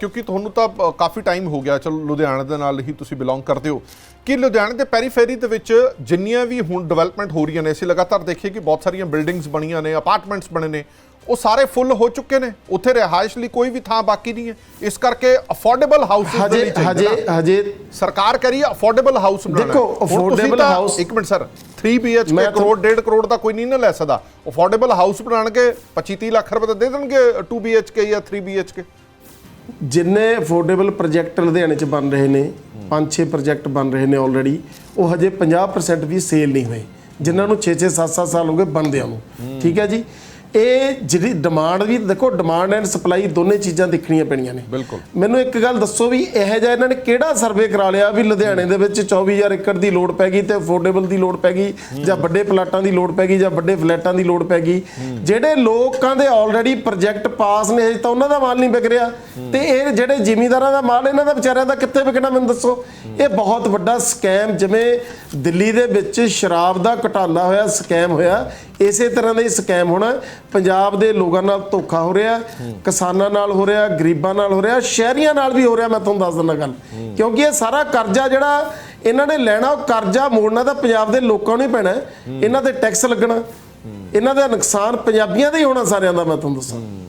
ਕਿਉਂਕਿ ਤੁਹਾਨੂੰ ਤਾਂ ਕਾਫੀ ਟਾਈਮ ਹੋ ਗਿਆ। ਚਲੋ ਲੁਧਿਆਣਾ ਦੇ ਨਾਲ ਹੀ ਤੁਸੀਂ ਬਿਲੋਂਗ ਕਰਦੇ ਹੋ। ਕਿ ਲੁਧਿਆਣੇ ਦੇ ਪੈਰੀਫੇਰੀ ਦੇ ਵਿੱਚ ਜਿੰਨੀਆਂ ਵੀ ਹੁਣ ਡਿਵੈਲਪਮੈਂਟ ਹੋ ਰਹੀਆਂ ਨੇ ਅਸੀਂ ਲਗਾਤਾਰ ਦੇਖੀਏ ਕਿ ਬਹੁਤ ਸਾਰੀਆਂ ਬਿਲਡਿੰਗਸ ਬਣੀਆਂ ਨੇ ਅਪਾਰਟਮੈਂਟਸ ਬਣੇ ਨੇ ਉਹ ਸਾਰੇ ਫੁੱਲ ਹੋ ਚੁੱਕੇ ਨੇ। ਉੱਥੇ ਰਿਹਾਇਸ਼ ਲਈ ਕੋਈ ਵੀ ਥਾਂ ਬਾਕੀ ਨਹੀਂ ਹੈ। ਇਸ ਕਰਕੇ ਅਫੋਰਡੇਬਲ ਹਾਊਸਿਸ ਦੇ ਹਜੇ ਹਜੇ। ਹਜੇ ਸਰਕਾਰ ਕਰੀ ਅਫੋਰਡੇਬਲ ਹਾਊਸ ਬਣਾਉਣਾ। ਦੇਖੋ, ਤਾਂ- house- ਇੱਕ minute sir 3 BHK crore 1.5 crore ਦਾ ਕੋਈ ਨਹੀਂ ਨਾ ਲੈ ਸਕਦਾ। ਅਫੋਰਡੇਬਲ ਹਾਊਸ ਬਣਾਉਣਗੇ 25 30 ਲੱਖ ਰੁਪਏ ਤਾਂ ਦੇ ਦੇਣਗੇ 2 BHK ਜਾਂ 3 BHK ਜਿੰਨੇ ਅਫੋਰਡੇਬਲ ਪ੍ਰੋਜੈਕਟ ਲੁਧਿਆਣੇ 'ਚ ਬਣ ਰਹੇ ਨੇ 5-6 ਪ੍ਰੋਜੈਕਟ ਬਣ ਰਹੇ ਨੇ ਆਲਰੇਡੀ ਉਹ ਹਜੇ 50% ਵੀ ਸੇਲ ਨਹੀਂ ਹੋਏ। ਜਿਨ੍ਹਾਂ ਨੂੰ 6-6 7-7 ਸਾਲ ਹੋ ਗਏ ਬਣਦਿਆਂ ਨੂੰ। ਠੀਕ ਹੈ ਜੀ? ਇਹ ਜਿਹੜੀ ਡਿਮਾਂਡ ਵੀ ਦੇਖੋ ਡਿਮਾਂਡ ਐਂਡ ਸਪਲਾਈ ਦੋਨੇ ਚੀਜ਼ਾਂ ਦੇਖਣੀਆਂ ਪੈਣੀਆਂ ਨੇ। ਬਿਲਕੁਲ। ਮੈਨੂੰ ਇੱਕ ਗੱਲ ਦੱਸੋ ਵੀ ਇਹ ਜਿਹਾ ਇਹਨਾਂ ਨੇ ਕਿਹੜਾ ਸਰਵੇ ਕਰਾ ਲਿਆ ਵੀ ਲੁਧਿਆਣੇ ਦੇ ਵਿੱਚ 24000 ਏਕੜ ਦੀ ਲੋੜ ਪੈ ਗਈ ਤੇ ਅਫੋਰਡੇਬਲ ਦੀ ਲੋੜ ਪੈ ਗਈ ਜਾਂ ਵੱਡੇ ਪਲਾਟਾਂ ਦੀ ਲੋੜ ਪੈ ਗਈ ਜਾਂ ਵੱਡੇ ਫਲੈਟਾਂ ਦੀ ਲੋੜ ਪੈ ਗਈ। ਜਿਹੜੇ ਲੋਕਾਂ ਦੇ ਆਲਰੇਡੀ ਪ੍ਰੋਜੈਕਟ ਪਾਸ ਨੇ ਹਜੇ ਤਾਂ ਉਹਨਾਂ ਦਾ ਮਾਲ ਨਹੀਂ ਵਿਕ ਰਿਹਾ। ਤੇ ਇਹ ਜਿਹੜੇ ਜ਼ਿਮੀਂਦਾਰਾਂ ਦਾ ਮਾਲ ਇਹਨਾਂ ਦਾ ਵਿਚਾਰਿਆਂ ਦਾ ਕਿੱਥੇ ਵਿਕਣਾ ਮੈਨੂੰ ਦੱਸੋ? ਇਹ ਬਹੁਤ ਵੱਡਾ ਸਕੈਮ ਜਿਵੇਂ ਦਿੱਲੀ ਦੇ ਵਿੱਚ ਸ਼ਰਾਬ ਦਾ ਘਟਾਲਾ ਹੋਇਆ ਸਕੈਮ ਹੋਇਆ। ਇਸੇ ਤਰ੍ਹਾਂ ਦਾ ਹੀ ਸਕੈਮ ਹੋਣਾ। ਪੰਜਾਬ ਦੇ ਲੋਕਾਂ ਨਾਲ ਧੋਖਾ ਹੋ ਰਿਹਾ, ਕਿਸਾਨਾਂ ਨਾਲ ਹੋ ਰਿਹਾ, ਗਰੀਬਾਂ ਨਾਲ ਹੋ ਰਿਹਾ, ਸ਼ਹਿਰੀਆਂ ਨਾਲ ਵੀ ਹੋ ਰਿਹਾ, ਮੈਂ ਤੁਹਾਨੂੰ ਦੱਸ ਦਿੰਦਾ ਗੱਲ। ਕਿਉਂਕਿ ਇਹ ਸਾਰਾ ਕਰਜ਼ਾ ਜਿਹੜਾ ਇਹਨਾਂ ਨੇ ਲੈਣਾ, ਉਹ ਕਰਜ਼ਾ ਮੋੜਨਾ ਤਾਂ ਪੰਜਾਬ ਦੇ ਲੋਕਾਂ ਨੂੰ ਹੀ ਪੈਣਾ। ਇਹਨਾਂ ਤੇ ਟੈਕਸ ਲੱਗਣਾ। ਇਹਨਾਂ ਦਾ ਨੁਕਸਾਨ ਪੰਜਾਬੀਆਂ ਦਾ ਹੀ ਹੋਣਾ ਸਾਰਿਆਂ ਦਾ, ਮੈਂ ਤੁਹਾਨੂੰ ਦੱਸਾਂ।